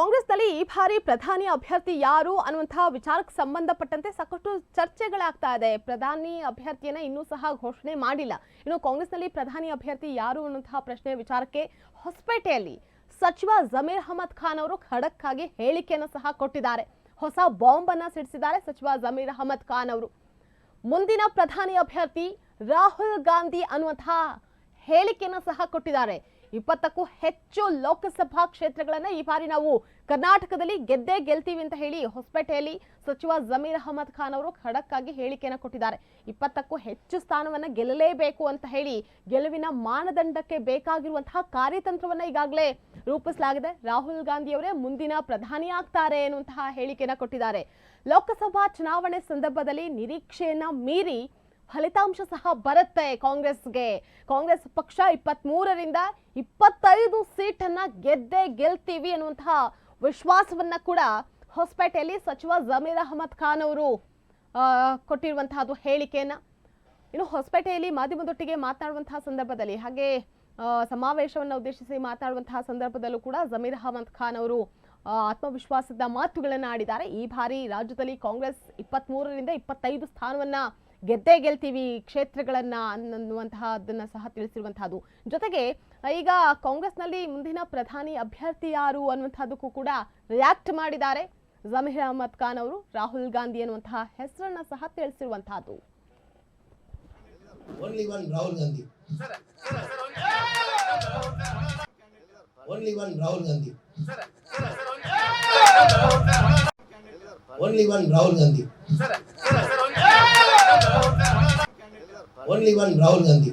ಕಾಂಗ್ರೆಸ್ನಲ್ಲಿ ಈ ಬಾರಿ ಪ್ರಧಾನಿ ಅಭ್ಯರ್ಥಿ ಯಾರು ಅನ್ನುವಂತಹ ವಿಚಾರಕ್ಕೆ ಸಂಬಂಧಪಟ್ಟಂತೆ ಸಾಕಷ್ಟು ಚರ್ಚೆಗಳಾಗ್ತಾ ಇದೆ. ಪ್ರಧಾನಿ ಅಭ್ಯರ್ಥಿಯನ್ನ ಇನ್ನೂ ಸಹ ಘೋಷಣೆ ಮಾಡಿಲ್ಲ. ಇನ್ನು ಕಾಂಗ್ರೆಸ್ನಲ್ಲಿ ಪ್ರಧಾನಿ ಅಭ್ಯರ್ಥಿ ಯಾರು ಅನ್ನುವಂತಹ ಪ್ರಶ್ನೆ ವಿಚಾರಕ್ಕೆ ಹೊಸಪೇಟೆಯಲ್ಲಿ ಸಚಿವ ಜಮೀರ್ ಅಹಮದ್ ಖಾನ್ ಅವರು ಖಡಕ್ ಆಗಿ ಹೇಳಿಕೆಯನ್ನು ಸಹ ಕೊಟ್ಟಿದ್ದಾರೆ. ಹೊಸ ಬಾಂಬ್ ಅನ್ನ ಸಿಡಿಸಿದ್ದಾರೆ ಸಚಿವ ಜಮೀರ್ ಅಹಮದ್ ಖಾನ್ ಅವರು. ಮುಂದಿನ ಪ್ರಧಾನಿ ಅಭ್ಯರ್ಥಿ ರಾಹುಲ್ ಗಾಂಧಿ ಅನ್ನುವಂತಹ ಹೇಳಿಕೆಯನ್ನು ಸಹ ಕೊಟ್ಟಿದ್ದಾರೆ. ಇಪ್ಪತ್ತಕ್ಕೂ ಹೆಚ್ಚು ಲೋಕಸಭಾ ಕ್ಷೇತ್ರಗಳನ್ನ ಈ ಬಾರಿ ನಾವು ಕರ್ನಾಟಕದಲ್ಲಿ ಗೆದ್ದೇ ಗೆಲ್ತೀವಿ ಅಂತ ಹೇಳಿ ಹೊಸಪೇಟೆಯಲ್ಲಿ ಸಚಿವ ಜಮೀರ್ ಅಹಮದ್ ಖಾನ್ ಅವರು ಖಡಕ್ ಆಗಿ ಹೇಳಿಕೆಯನ್ನು ಕೊಟ್ಟಿದ್ದಾರೆ. ಇಪ್ಪತ್ತಕ್ಕೂ ಹೆಚ್ಚು ಸ್ಥಾನವನ್ನ ಗೆಲ್ಲಲೇಬೇಕು ಅಂತ ಹೇಳಿ ಗೆಲುವಿನ ಮಾನದಂಡಕ್ಕೆ ಬೇಕಾಗಿರುವಂತಹ ಕಾರ್ಯತಂತ್ರವನ್ನ ಈಗಾಗಲೇ ರೂಪಿಸಲಾಗಿದೆ. ರಾಹುಲ್ ಗಾಂಧಿ ಅವರೇ ಮುಂದಿನ ಪ್ರಧಾನಿ ಆಗ್ತಾರೆ ಎನ್ನುವಂತಹ ಹೇಳಿಕೆಯನ್ನ ಕೊಟ್ಟಿದ್ದಾರೆ. ಲೋಕಸಭಾ ಚುನಾವಣೆ ಸಂದರ್ಭದಲ್ಲಿ ನಿರೀಕ್ಷೆಯನ್ನ ಮೀರಿ ಫಲಿತಾಂಶ ಸಹ ಬರುತ್ತೆ ಕಾಂಗ್ರೆಸ್ಗೆ. ಕಾಂಗ್ರೆಸ್ ಪಕ್ಷ ಇಪ್ಪತ್ತ್ ಮೂರರಿಂದ ಇಪ್ಪತ್ತೈದು ಸೀಟನ್ನ ಗೆದ್ದೇ ಗೆಲ್ತೀವಿ ಅನ್ನುವಂತಹ ವಿಶ್ವಾಸವನ್ನ ಕೂಡ ಹೊಸಪೇಟೆಯಲ್ಲಿ ಸಚಿವ ಜಮೀರ್ ಅಹಮದ್ ಖಾನ್ ಅವರು ಕೊಟ್ಟಿರುವಂತಹ ಕೊಟ್ಟಿರುವಂತಹದ್ದು ಹೇಳಿಕೆಯನ್ನ. ಇನ್ನು ಹೊಸಪೇಟೆಯಲ್ಲಿ ಮಾಧ್ಯಮದೊಟ್ಟಿಗೆ ಮಾತನಾಡುವಂತಹ ಸಂದರ್ಭದಲ್ಲಿ, ಹಾಗೆ ಸಮಾವೇಶವನ್ನು ಉದ್ದೇಶಿಸಿ ಮಾತನಾಡುವಂತಹ ಸಂದರ್ಭದಲ್ಲೂ ಕೂಡ ಜಮೀರ್ ಅಹಮದ್ ಖಾನ್ ಅವರು ಆತ್ಮವಿಶ್ವಾಸದ ಮಾತುಗಳನ್ನು ಆಡಿದ್ದಾರೆ. ಈ ಬಾರಿ ರಾಜ್ಯದಲ್ಲಿ ಕಾಂಗ್ರೆಸ್ ಇಪ್ಪತ್ತ್ ಮೂರರಿಂದ ಇಪ್ಪತ್ತೈದು ಸ್ಥಾನವನ್ನ ಗೆದ್ದೇ ಗೆಲ್ತೀವಿ ಕ್ಷೇತ್ರಗಳನ್ನ ಅನ್ನುವಂತಹದನ್ನ ಸಹ ತಿಳಿಸಿರುವಂತಹದ್ದು. ಜೊತೆಗೆ, ಈಗ ಕಾಂಗ್ರೆಸ್ನಲ್ಲಿ ಮುಂದಿನ ಪ್ರಧಾನಿ ಅಭ್ಯರ್ಥಿ ಯಾರು ಅನ್ನುವಂಥದ್ದಕ್ಕೂ ಕೂಡ ರಿಯಾಕ್ಟ್ ಮಾಡಿದ್ದಾರೆ. ಜಮೀರ್ ಅಹಮದ್ ಖಾನ್ ಅವರು, ರಾಹುಲ್ ಗಾಂಧಿ ಅನ್ನುವಂತಹ ಹೆಸರನ್ನ ಸಹ ತಿಳಿಸಿರುವಂತಹದ್ದು. Rahul one only one Rahul Gandhi.